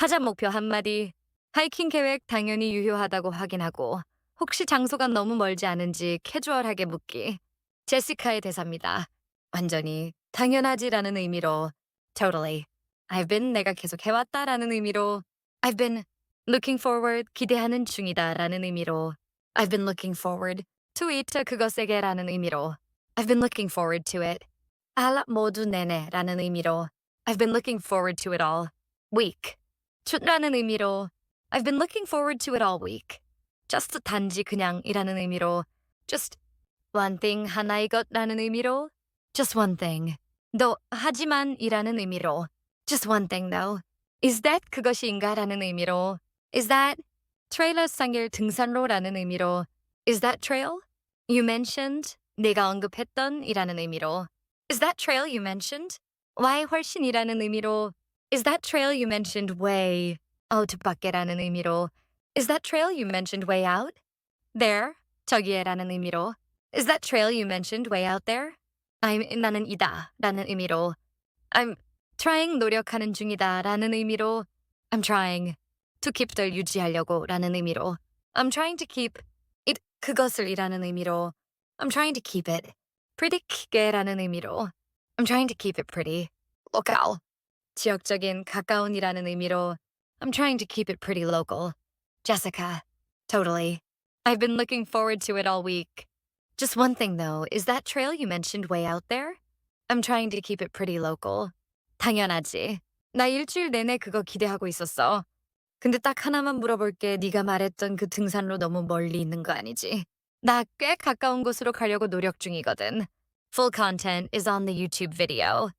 하자 목표 한마디. 하이킹 계획 당연히 유효하다고 확인하고 혹시 장소가 너무 멀지 않은지 캐주얼하게 묻기. 제시카의 대사입니다. 완전히 당연하지라는 의미로 totally. I've been 내가 계속 해왔다라는 의미로 I've been looking forward 기대하는 중이다라는 의미로 I've been looking forward to it 그것에게라는 의미로 I've been looking forward to it. 알 모두 내내라는 의미로 I've been looking forward to it all week. 춘라는 의미로 I've been looking forward to it all week. just 단지 그냥이라는 의미로 just one thing 하나의 것라는 의미로 just one thing. 너 하지만이라는 의미로 just one thing though. is that 그것인가라는 의미로 is that 트레일러 상길 등산로라는 의미로 is that trail you mentioned 내가 언급했던 이라는 의미로 is that trail you mentioned why 훨씬이라는 의미로 is that trail you mentioned way out 밖에라는 의미로 is that trail you mentioned way out there 저기에라는 의미로 is that trail you mentioned way out there I'm 나는 이다 라는 의미로 I'm trying 노력하는 중이다 라는 의미로 I'm trying to keep 덜 유지하려고 라는 의미로 I'm trying to keep it 그것을 이라는 의미로 I'm trying to keep it pretty 크게라는 의미로 I'm trying to keep it pretty local 지역적인 가까운이라는 의미로 I'm trying to keep it pretty local Jessica totally I've been looking forward to it all week just one thing though is that trail you mentioned way out there I'm trying to keep it pretty local 당연하지 나 일주일 내내 그거 기대하고 있었어 근데 딱 하나만 물어볼게. 네가 말했던 그 등산로 너무 멀리 있는 거 아니지? 나 꽤 가까운 곳으로 가려고 노력 중이거든. Full content is on the YouTube video.